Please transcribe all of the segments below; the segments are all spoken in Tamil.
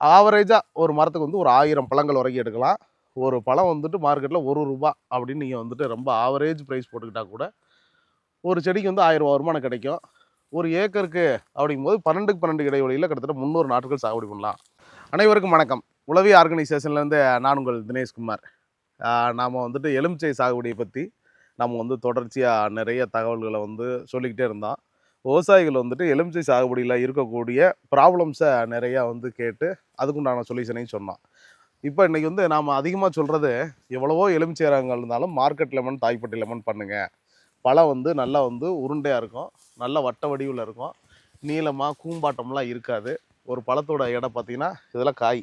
ஆவரேஜாக ஒரு மரத்துக்கு வந்து ஒரு ஆயிரம் பழங்கள் வரைக்கும் எடுக்கலாம். ஒரு பழம் வந்துட்டு மார்க்கெட்டில் ஒரு ரூபா அப்படின்னு நீங்கள் வந்துட்டு ரொம்ப ஆவரேஜ் ப்ரைஸ் போட்டுக்கிட்டால் கூட ஒரு செடிக்கு வந்து ஆயிரம் ரூபா வருமானம் கிடைக்கும். ஒரு ஏக்கருக்கு அப்படிங்கும்போது பன்னெண்டுக்கு பன்னெண்டு இடைவெளியில் கிட்டத்தட்ட முந்நூறு நாட்கள் சாகுபடி பண்ணலாம். அனைவருக்கும் வணக்கம். உளவி ஆர்கனைசேஷன்லேருந்து நான் உங்கள் தினேஷ்குமார் நாம் வந்துட்டு எலுமிச்சை சாகுபடியை பற்றி நம்ம வந்து தொடர்ச்சியாக நிறைய தகவல்களை வந்து சொல்லிக்கிட்டே இருந்தோம். விவசாயிகள் வந்துட்டு எலுமிச்சை சாகுபடியில் இருக்கக்கூடிய ப்ராப்ளம்ஸை நிறையா வந்து கேட்டு அதுக்குண்டான சொல்யூஷனையும் சொன்னான். இப்போ இன்றைக்கி வந்து நாம் அதிகமாக சொல்கிறது எவ்வளவோ எலுமிச்சை ரகங்கள் இருந்தாலும் மார்க்கெட் லெமன் தாய்ப்பட்டி லெமன் பண்ணுங்கள் பழம் வந்து நல்லா வந்து உருண்டையாக இருக்கும். நல்ல வட்ட வடிவில் இருக்கும். நீளமாக கூம்பாட்டம்லாம் இருக்காது. ஒரு பழத்தோட எடை பார்த்திங்கன்னா இதெல்லாம் காய்.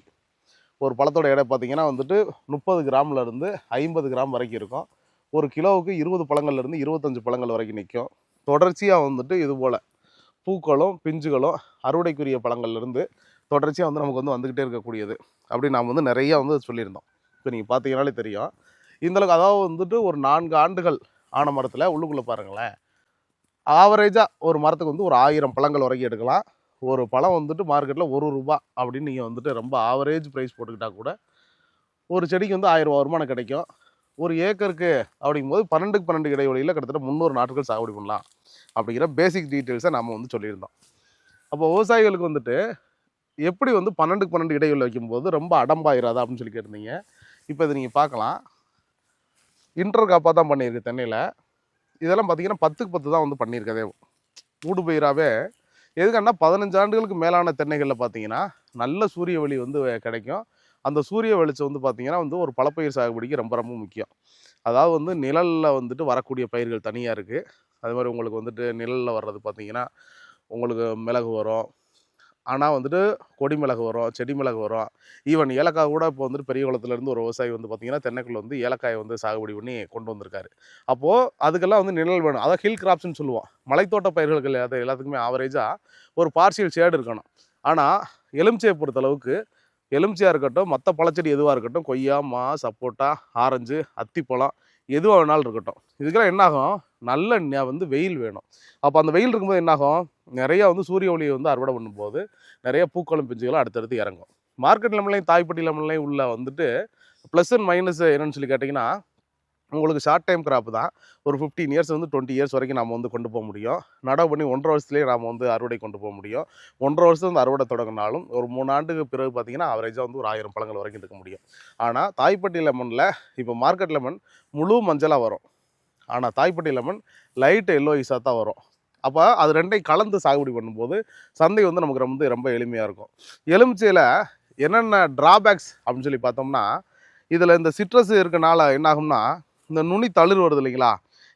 ஒரு பழத்தோட எடை பார்த்தீங்கன்னா வந்துட்டு முப்பது கிராம்ல இருந்து ஐம்பது கிராம் வரைக்கும் இருக்கும். ஒரு கிலோவுக்கு இருபது பழங்கள்லேருந்து இருபத்தஞ்சி இருபத்தஞ்சு பழங்கள் வரைக்கும் நிற்கும் தொடர்ச்சியாக வந்துட்டு இது போல் பூக்களும் பிஞ்சுகளும் அறுவடைக்குரிய பழங்கள்லேருந்து தொடர்ச்சியாக வந்து நமக்கு வந்து வந்துக்கிட்டே இருக்கக்கூடியது. அப்படி நாம் வந்து நிறையா வந்து சொல்லியிருந்தோம். இப்போ நீங்கள் பார்த்தீங்கனாலே தெரியும். இந்தளவுக்கு அதாவது வந்துட்டு ஒரு நான்கு ஆண்டுகள் ஆன மரத்தில் உள்ளுக்குள்ளே பாருங்களேன். ஆவரேஜாக ஒரு மரத்துக்கு வந்து ஒரு ஆயிரம் பழங்கள் வரைக்கும் எடுக்கலாம். ஒரு பழம் வந்துட்டு மார்க்கெட்டில் ஒரு ரூபா அப்படின்னு நீங்கள் வந்துட்டு ரொம்ப ஆவரேஜ் ப்ரைஸ் போட்டுக்கிட்டால் கூட ஒரு செடிக்கு வந்து ஆயிரம் ரூபா வருமானம் கிடைக்கும். ஒரு ஏக்கருக்கு அப்படிங்கும்போது பன்னெண்டுக்கு பன்னெண்டு இடைவெளியில் கிட்டத்தட்ட முந்நூறு நாட்கள் சாகுபடி பண்ணலாம். அப்படிங்கிற பேசிக் டீட்டெயில்ஸை நம்ம வந்து சொல்லியிருந்தோம். அப்போ விவசாயிகளுக்கு வந்துட்டு எப்படி வந்து பன்னெண்டுக்கு பன்னெண்டு இடைவெளி வைக்கும்போது ரொம்ப அடம்பாயிராதா அப்படின்னு சொல்லி கேட்டிருந்தீங்க. இப்போ இதை நீங்கள் பார்க்கலாம். இன்டர் காப்பாக தான் பண்ணியிருக்கு தென்னையில். இதெல்லாம் பார்த்தீங்கன்னா பத்துக்கு பத்து தான் வந்து பண்ணியிருக்கதே. ஊடு பயிராகவே எதுக்குன்னா பதினஞ்சு ஆண்டுகளுக்கு மேலான தென்னைகளில் பார்த்தீங்கன்னா நல்ல சூரிய ஒளி வந்து கிடைக்கும். அந்த சூரிய வெளிச்சம் வந்து பார்த்தீங்கன்னா வந்து ஒரு பழப்பயிர் சாகுபடிக்கு ரொம்ப ரொம்ப முக்கியம். அதாவது வந்து நிழலில் வந்துட்டு வரக்கூடிய பயிர்கள் தனியாக இருக்குது அது மாதிரி உங்களுக்கு வந்துட்டு நிழலில் வர்றது பார்த்தீங்கன்னா உங்களுக்கு மிளகு வரும். ஆனால் வந்துட்டு கொடி மிளகு வரும் செடி மிளகு வரும். ஈவன் ஏலக்காய் கூட இப்போ வந்துட்டு பெரிய குளத்துலேருந்து ஒரு விவசாயி வந்து பார்த்திங்கன்னா தென்னைக்குள்ள வந்து ஏலக்காயை வந்து சாகுபடி பண்ணி கொண்டு வந்திருக்காரு. அப்போது அதுக்கெல்லாம் வந்து நிழல் வேணும். அதான் ஹில் கிராப்ஸ்னு சொல்லுவோம். மலைத்தோட்ட பயிர்களுக்கு அது எல்லாத்துக்குமே ஆவரேஜாக ஒரு பார்சியல் ஷேடு இருக்கணும். ஆனால் எலுமிச்சையை பொறுத்தளவுக்கு எலுமிச்சையாக இருக்கட்டும் மற்ற பழச்செடி எதுவாக இருக்கட்டும் கொய்யா மா சப்போட்டா ஆரஞ்சு அத்திப்பழம் எதுவாக வேணாலும் இருக்கட்டும். இதுக்கெல்லாம் என்னாகும் நல்ல வந்து வெயில் வேணும். அப்போ அந்த வெயில் இருக்கும்போது என்னாகும்? நிறையா வந்து சூரிய ஒளியை வந்து அறுவடை பண்ணும்போது நிறைய பூக்களும் பிஞ்சுகளும் அடுத்தடுத்து இறங்கும். மார்க்கெட் லெமன்லையும் தாய்ப்பட்டி லெமன்லையும் உள்ள வந்துட்டு ப்ளஸ் அண்ட் மைனஸ் என்னன்னு சொல்லி கேட்டிங்கன்னா உங்களுக்கு ஷார்ட் டைம் கிராப் தான். ஒரு ஃபிஃப்டீன் இயர்ஸ் வந்து டுவெண்ட்டி இயர்ஸ் வரைக்கும் நம்ம வந்து கொண்டு போக முடியும். நடவு பண்ணி ஒன்றரை வருஷத்துலேயே நாம் வந்து அறுவடை கொண்டு போக முடியும். ஒன்றரை வருஷம் வந்து அறுவடை தொடங்கினாலும் ஒரு மூணு ஆண்டுக்கு பிறகு பார்த்தீங்கன்னா அவரேஜாக வந்து ஒரு ஆயிரம் பழங்கள் வரைக்கும் இருக்க முடியும். ஆனால் தாய்ப்பட்டி லெமனில் இப்போ மார்க்கெட் லெமன் முழு மஞ்சளாக வரும். ஆனால் தாய்ப்பட்டி லெமன் லைட் எல்லோயிஸாக தான் வரும். அப்போ அது ரெண்டையும் கலந்து சாகுபடி பண்ணும்போது சந்தை வந்து நமக்கு ரொம்ப ரொம்ப எளிமையாக இருக்கும். எலுமிச்சையில் என்னென்ன ட்ராபேக்ஸ் அப்படின்னு சொல்லி பார்த்தோம்னா இதில் இந்த சிட்ரஸ் இருக்கனால என்ன ஆகும்னா இந்த நுனி தளிர் வருது இல்லைங்களா?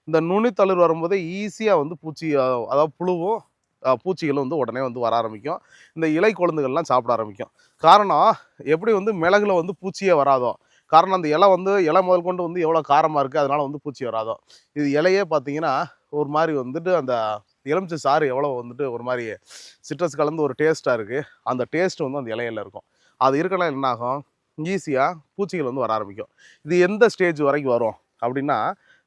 இந்த நுனி தளிர் வரும்போதே ஈஸியாக வந்து பூச்சி அதாவது புழுவும் பூச்சிகளும் வந்து உடனே வந்து வர ஆரம்பிக்கும். இந்த இலை குழந்தைகள்லாம் சாப்பிட ஆரம்பிக்கும். காரணம் எப்படி வந்து மிளகுல வந்து பூச்சியே வராதோ காரணம் அந்த இலை வந்து இலை முதல் கொண்டு வந்து எவ்வளோ காரமாக இருக்குது அதனால் வந்து பூச்சி வராதோ. இது இலையே பார்த்தீங்கன்னா ஒரு மாதிரி வந்துட்டு அந்த எலுமிச்சை சாறு எவ்வளோ வந்துட்டு ஒரு மாதிரி சிட்ரஸ் கலந்து ஒரு டேஸ்ட்டாக இருக்குது அந்த டேஸ்ட் வந்து அந்த இலையில இருக்கும். அது இருக்கலாம் என்ன ஆகும் ஈஸியாக பூச்சிகள் வந்து வர ஆரம்பிக்கும். இது எந்த ஸ்டேஜ் வரைக்கும் வரும்? அப்படின்னா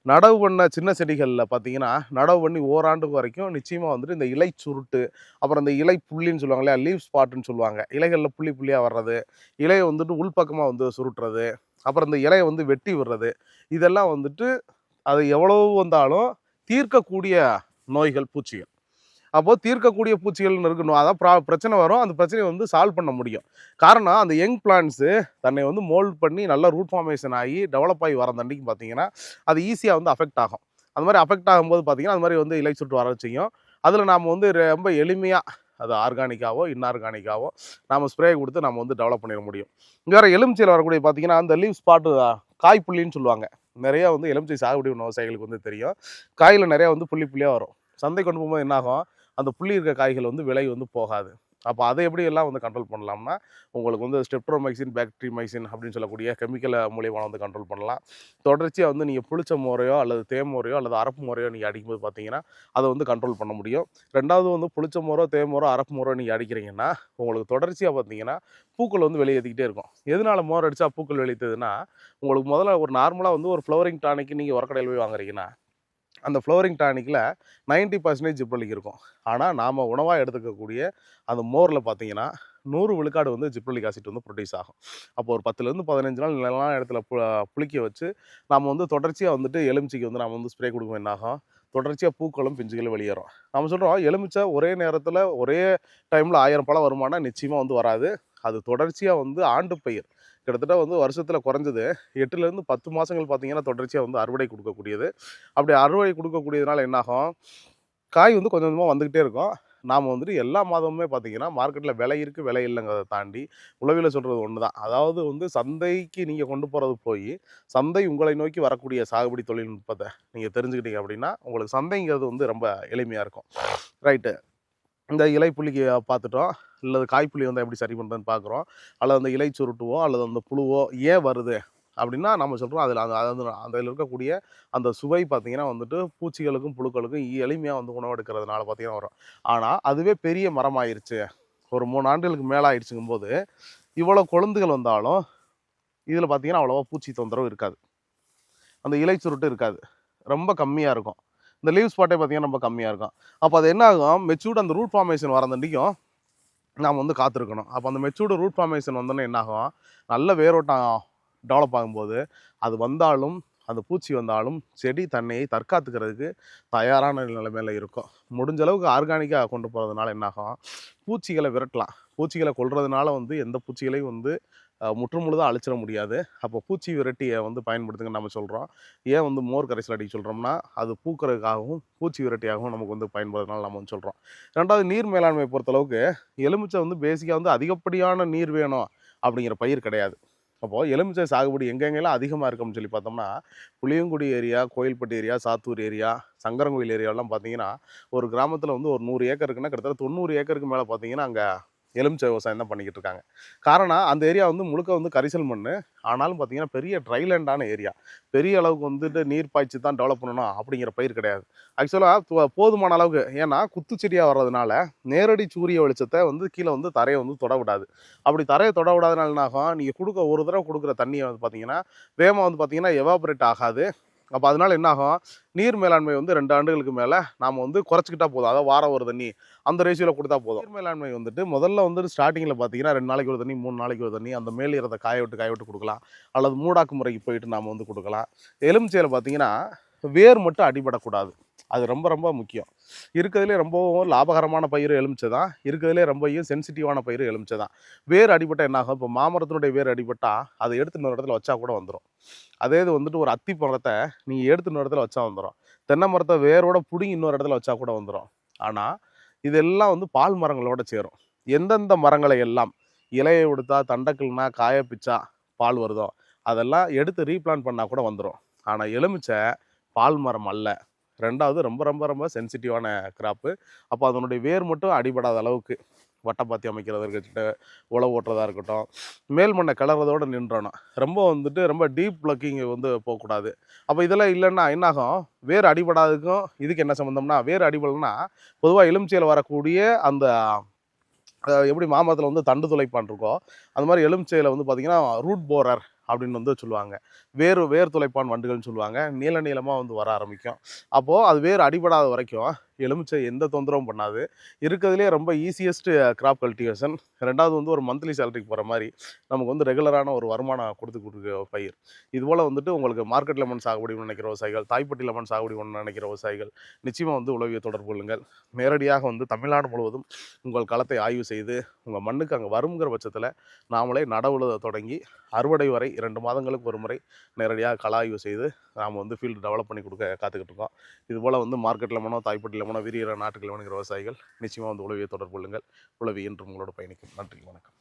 நடவு பண்ண சின்ன செடிகளில் பார்த்தீங்கன்னா நடவு பண்ணி ஓராண்டுக்கு வரைக்கும் நிச்சயமாக வந்துட்டு இந்த இலை சுருட்டு அப்புறம் இந்த இலை புள்ளின்னு சொல்லுவாங்க இல்லையா லீவ் ஸ்பாட்டுன்னு சொல்லுவாங்க. இலைகளில் புள்ளி புள்ளியாக வர்றது இலையை வந்துட்டு உள்பக்கமாக வந்து சுருட்டுறது அப்புறம் இந்த இலையை வந்து வெட்டி விடுறது இதெல்லாம் வந்துட்டு அது எவ்வளவு வந்தாலும் தீர்க்கக்கூடிய நோய்கள் பூச்சிகள். அப்போது தீர்க்கக்கூடிய பூச்சிகள்னு இருக்கணும் அதான் ப்ரா பிரச்சனை வரும். அந்த பிரச்சனையை வந்து சால்வ் பண்ண முடியும். காரணம் அந்த யங் பிளான்ஸு தன்னை வந்து மோல்ட் பண்ணி நல்லா ரூட் ஃபார்மேஷன் ஆகி டெவலப் ஆகி வர தண்டிக்கு பார்த்தீங்கன்னா அது ஈஸியாக வந்து அஃபெக்ட் ஆகும். அந்த மாதிரி அஃபெக்ட் ஆகும்போது பார்த்தீங்கன்னா அது மாதிரி வந்து இலை சுட்டு வர செய்யும் அதில் நாம் வந்து ரொம்ப எளிமையாக அது ஆர்கானிக்காவோ இன்ஆர்கானிக்காவோ நாம் ஸ்ப்ரே கொடுத்து நம்ம வந்து டெவலப் பண்ணிட முடியும். இங்கே வேறு எலுமிச்சையில் வரக்கூடிய பார்த்தீங்கன்னா அந்த லீவ் ஸ்பாட்டு காய் புள்ளின்னு சொல்லுவாங்க. நிறையா வந்து எலுமிச்சை சாகுபடி உணவு விவசாயிகளுக்கு வந்து தெரியும். காயில் நிறையா வந்து புள்ளி புள்ளியாக வரும். சந்தை கொண்டு போகும்போது என்னாகும்? அந்த புள்ளி இருக்க காய்கள் வந்து விலை வந்து போகாது. அப்போ அதை எப்படி எல்லாம் வந்து கண்ட்ரோல் பண்ணலாம்னா உங்களுக்கு வந்து ஸ்டெப்ட்ரோமைசின் பேக்ட்ரிமைசின் அப்படின்னு சொல்லக்கூடிய கெமிக்கலை மூலியமாக வந்து கண்ட்ரோல் பண்ணலாம். தொடர்ச்சியாக வந்து நீங்கள் புளிச்ச முறையோ அல்லது தேமுறையோ அல்லது அரப்பு முறையோ நீங்கள் அடிக்கும்போது பார்த்தீங்கன்னா அதை வந்து கண்ட்ரோல் பண்ண முடியும். ரெண்டாவது வந்து புளிச்ச முறை தேமுறை அரப்பு முறை நீங்கள் அடிக்கிறீங்கன்னா உங்களுக்கு தொடர்ச்சியாக பார்த்தீங்கன்னா பூக்கள் வந்து வெளியேற்றிக்கிட்டே இருக்கும். எதனால் மோர் அடித்தா பூக்கள் வெளியேற்றுதுன்னா உங்களுக்கு முதல்ல ஒரு நார்மலாக வந்து ஒரு ஃப்ளவரிங் டானிக்கு நீங்கள் உரக்கடையில் போய் வாங்குறீங்கன்னா அந்த ஃப்ளோரிங் டானிக்கில் நைன்ட்டி பர்சன்டேஜ் ஜிப்ரலிக் இருக்கும். ஆனால் நாம் உணவாக எடுத்துக்கக்கூடிய அந்த மோரில் பார்த்தீங்கன்னா நூறு விழுக்காடு வந்து ஜிப்ரலிக் ஆசிட் வந்து ப்ரொடியூஸ் ஆகும். அப்போ ஒரு பத்துலேருந்து பதினஞ்சு நாள் நிலமான இடத்துல பு புளிக்க வச்சு நம்ம வந்து தொடர்ச்சியாக வந்துட்டு எலுமிச்சிக்கு வந்து நம்ம வந்து ஸ்ப்ரே கொடுக்கும் என்னாகும் தொடர்ச்சியாக பூக்களும் பிஞ்சுகளும் வெளியேறும். நம்ம சொல்கிறோம் எலுமிச்சை ஒரே நேரத்தில் ஒரே டைமில் ஆயிரம் பழம் வருமானா நிச்சயமாக வந்து வராது. அது தொடர்ச்சியாக வந்து ஆண்டு பயிர். கிட்டத்தட்ட வந்து வருஷத்தில் குறைஞ்சது. எட்டுலேருந்து பத்து மாதங்கள் பார்த்தீங்கன்னா தொடர்ச்சியாக வந்து அறுவடை கொடுக்கக்கூடியது. அப்படி அறுவடை கொடுக்கக்கூடியதுனால என்னாகும்? காய் வந்து கொஞ்சம் கொஞ்சமாக வந்துக்கிட்டே இருக்கும். நாம் வந்துட்டு எல்லா மாதமுமே பார்த்தீங்கன்னா மார்க்கெட்டில் விலை இருக்குது விலை இல்லைங்கிறத தாண்டி உளவில் சொல்கிறது ஒன்று தான் அதாவது வந்து சந்தைக்கு நீங்கள் கொண்டு போகிறது போய் சந்தை உங்களை நோக்கி வரக்கூடிய சாகுபடி தொழில்நுட்பத்தை நீங்கள் தெரிஞ்சுக்கிட்டீங்க அப்படின்னா உங்களுக்கு சந்தைங்கிறது வந்து ரொம்ப எளிமையாக இருக்கும். ரைட்டு இந்த இலை புள்ளிக்கு பார்த்துட்டோம். அல்லது காய்ப்புளி வந்து எப்படி சரி பண்ணுறதுன்னு பார்க்குறோம் அல்லது அந்த இலை சுருட்டுவோ அல்லது அந்த புழுவோ ஏன் வருது? அப்படின்னா நம்ம சொல்கிறோம் அதில் அந்த அந்த அதில் இருக்கக்கூடிய அந்த சுவை பார்த்திங்கன்னா வந்துட்டு பூச்சிகளுக்கும் புழுக்களுக்கும் எளிமையாக வந்து உணவெடுக்கிறதுனால பார்த்திங்கன்னா பார்த்தீங்கன்னா வரும். ஆனால் அதுவே பெரிய மரமாயிருச்சு. ஒரு மூணு ஆண்டுகளுக்கு மேலே ஆயிடுச்சுங்கும் போது இவ்வளோ கொழுந்துகள் வந்தாலும் இதில் பார்த்தீங்கன்னா அவ்வளோவா பூச்சி தொந்தரவு இருக்காது. அந்த இலை சுருட்டு இருக்காது. ரொம்ப கம்மியாக இருக்கும். இந்த லீவ் ஸ்பாட்டே பார்த்திங்கன்னா ரொம்ப கம்மியாக இருக்கும். அப்போ அது என்ன ஆகும்? மெச்சூர்டு அந்த ரூட் ஃபார்மேஷன் வரந்தண்டிக்கும் நாம் வந்து காத்திருக்கணும். அப்போ அந்த மெச்சூர்டு ரூட் ஃபார்மேஷன் வந்தோன்னே என்ன ஆகும் நல்ல வேரோட்டம் டெவலப் ஆகும்போது அது வந்தாலும் அந்த பூச்சி வந்தாலும் செடி தண்ணியை தற்காத்துக்கிறதுக்கு தயாரான நிலைமையில இருக்கும். முடிஞ்ச அளவுக்கு ஆர்கானிக்காக கொண்டு போகிறதுனால என்னாகும்? பூச்சிகளை விரட்டலாம். பூச்சிகளை கொள்றதுனால வந்து எந்த பூச்சிகளையும் வந்து முற்றுமுழுதாக அழிச்சிட முடியாது. அப்போ பூச்சி விரட்டியை வந்து பயன்படுத்துங்க நம்ம சொல்கிறோம் ஏன் வந்து மோர் கரைசல் அடிக்க சொல்கிறோம்னா அது பூக்கிறதுக்காகவும் பூச்சி விரட்டியாகவும் நமக்கு வந்து பயன்படுறதுனால நம்ம வந்து சொல்கிறோம் ரெண்டாவது நீர் மேலாண்மை பொறுத்தளவுக்கு எலுமிச்சை வந்து பேசிக்காக வந்து அதிகப்படியான நீர் வேணும் அப்படிங்கிற பயிர் கிடையாது. அப்போது எலுமிச்சை சாகுபடி எங்கெங்கெல்லாம் அதிகமாக இருக்கும்னு சொல்லி பார்த்தோம்னா Puliyangudi area Kovilpatti area Sattur area Sankarankovil ஏரியாலாம் பார்த்தீங்கன்னா ஒரு கிராமத்தில் வந்து ஒரு நூறு ஏக்கர் இருக்குன்னா கிட்டத்தட்ட தொண்ணூறு ஏக்கருக்கு மேலே பார்த்தீங்கன்னா அங்கே எலுமிச்சை விவசாயம் தான் பண்ணிக்கிட்டு இருக்காங்க. காரணம் அந்த ஏரியா வந்து முழுக்க வந்து கரிசல் மண் ஆனாலும் பார்த்தீங்கன்னா பெரிய ட்ரைலேண்டான ஏரியா. பெரிய அளவுக்கு வந்துட்டு நீர் பாய்ச்சி தான் டெவலப் பண்ணணும் அப்படிங்கிற பயிர் கிடையாது. ஆக்சுவலாக போதுமான அளவுக்கு. ஏன்னா குத்துச்செடியாக வர்றதுனால நேரடி சூரிய வெளிச்சத்தை வந்து கீழே வந்து தரையை வந்து தொட விடாது. அப்படி தரையை தொட விடாதனால நீங்கள் கொடுக்க ஒரு தடவை கொடுக்குற தண்ணியை வந்து பார்த்தீங்கன்னா வேகமாக வந்து பார்த்தீங்கன்னா எவாபரேட் ஆகாது. அப்போ அதனால் என்ன ஆகும் நீர் மேலாண்மை வந்து ரெண்டு ஆண்டுகளுக்கு மேலே நாம் வந்து குறைச்சிக்கிட்டா போதும். அதாவது வாரம் ஒரு தண்ணி. அந்த ரேஷியோவில் கொடுத்தா போதும். நீர் மேலாண்மை வந்துட்டு முதல்ல வந்து ஸ்டார்டிங்கில் பார்த்தீங்கன்னா ரெண்டு நாளைக்கு ஒரு தண்ணி மூணு நாளைக்கு ஒரு தண்ணி அந்த மேல் ஈரத்தை காய விட்டு காய விட்டு கொடுக்கலாம். அல்லது மூடாக்கு முறைக்கு போயிட்டு நாம் வந்து கொடுக்கலாம். எலுமிச்சையில் பார்த்தீங்கன்னா வேர் மட்டும் அடிபடக்கூடாது. அது ரொம்ப ரொம்ப முக்கியம். இருக்கிறதுலே ரொம்பவும் லாபகரமான பயிர் எலுமிச்சை தான் இருக்கிறதுலே ரொம்பவும் சென்சிட்டிவான பயிர் எலுமிச்சை தான் வேர் அடிபட்டால் என்ன ஆகும்? இப்போ மாமரத்தினுடைய வேர் அடிபட்டால் அதை எடுத்து இன்னொரு இடத்துல வச்சா கூட வந்துடும் அதே இது வந்துட்டு ஒரு அத்தி மரத்தை நீங்கள் எடுத்து இன்னொரு இடத்துல வச்சா வந்துடும் தென்னை மரத்தை வேரோட பிடுங்கி இன்னொரு இடத்துல வச்சா கூட வந்துடும் ஆனால் இதெல்லாம் வந்து பால் மரங்களோட சேரும். எந்தெந்த மரங்களை எல்லாம் இலையை கொடுத்தா தண்டக்கல்னா காய பிச்சா பால் வருதோ அதெல்லாம் எடுத்து ரீப்ளான் பண்ணால் கூட வந்துடும் ஆனால் எலுமிச்சை பால் மரம் அல்ல. ரெண்டாவது ரொம்ப ரொம்ப ரொம்ப சென்சிட்டிவான கிராப்பு அப்போ அதனுடைய வேர் மட்டும் அடிபடாத அளவுக்கு வட்டப்பாத்தி அமைக்கிறதா இருக்கட்டும் உழவு ஓட்டுறதா இருக்கட்டும் மேல் மண்ணை கிளறதோடு நின்றணும். ரொம்ப வந்துட்டு ரொம்ப டீப் ப்ளக்கிங் வந்து போகக்கூடாது. அப்போ இதெல்லாம் இல்லைன்னா என்னாகும்? வேர் அடிபடாததுக்கும் இதுக்கு என்ன சம்மந்தம்னா வேர் அடிபடலைன்னா பொதுவாக எலுமிச்சையில் வரக்கூடிய அந்த எப்படி மாமரத்தில் வந்து தண்டு துளைப்பான் இருக்கோ அந்த மாதிரி எலுமிச்சையில் வந்து பார்த்திங்கன்னா ரூட் போரர் அப்படின்னு வந்து சொல்லுவாங்க. வேர் வேர் துளைப்பான் வண்டுகள்னு சொல்லுவாங்க. நீள நீளமாக வந்து வர ஆரம்பிக்கும். அப்போது அது வேர் அடிபடாத வரைக்கும் எலுமிச்சை எந்த தொந்தரவும் பண்ணாது. இருக்கிறதுலே ரொம்ப ஈஸியஸ்ட் கிராப் கல்டிவேஷன் ரெண்டாவது வந்து ஒரு மந்த்லி சேலரிக்கு போகிற மாதிரி நமக்கு வந்து ரெகுலரான ஒரு வருமானம் கொடுத்து கொடுக்குற பயிர். இதுபோல் வந்துட்டு உங்களுக்கு மார்க்கெட் லெமன் சாகுபடி நினைக்கிற விவசாயிகள் தாய்ப்பட்டி லெமன் சாகுபடி ஒன்று நினைக்கிற விவசாயிகள் நிச்சயமாக வந்து உளவிய தொடர்பு கொள்ளுங்கள். நேரடியாக வந்து தமிழ்நாடு முழுவதும் உங்கள் களத்தை ஆய்வு செய்து உங்கள் மண்ணுக்கு அங்கே வருங்கிற பட்சத்தில் நாமளே நடவுல தொடங்கி அறுவடை வரை இரண்டு மாதங்களுக்கு ஒரு முறை நேரடியாக கள ஆய்வு செய்து நாம் வந்து ஃபீல்டு டெவலப் பண்ணி கொடுக்க காத்துக்கிட்டு இருக்கோம். இதுபோல் வந்து மார்க்கெட் லெமனோ தாய்ப்பட்டி லெமனோ விரிகிற நாட்டுக்கு லெமனுங்கிற விவசாயிகள் நிச்சயமாக வந்து உளவியை தொடர்பு கொள்ளுங்கள். உளவி என்றும் உங்களோட பயணிக்கும். நன்றி வணக்கம்.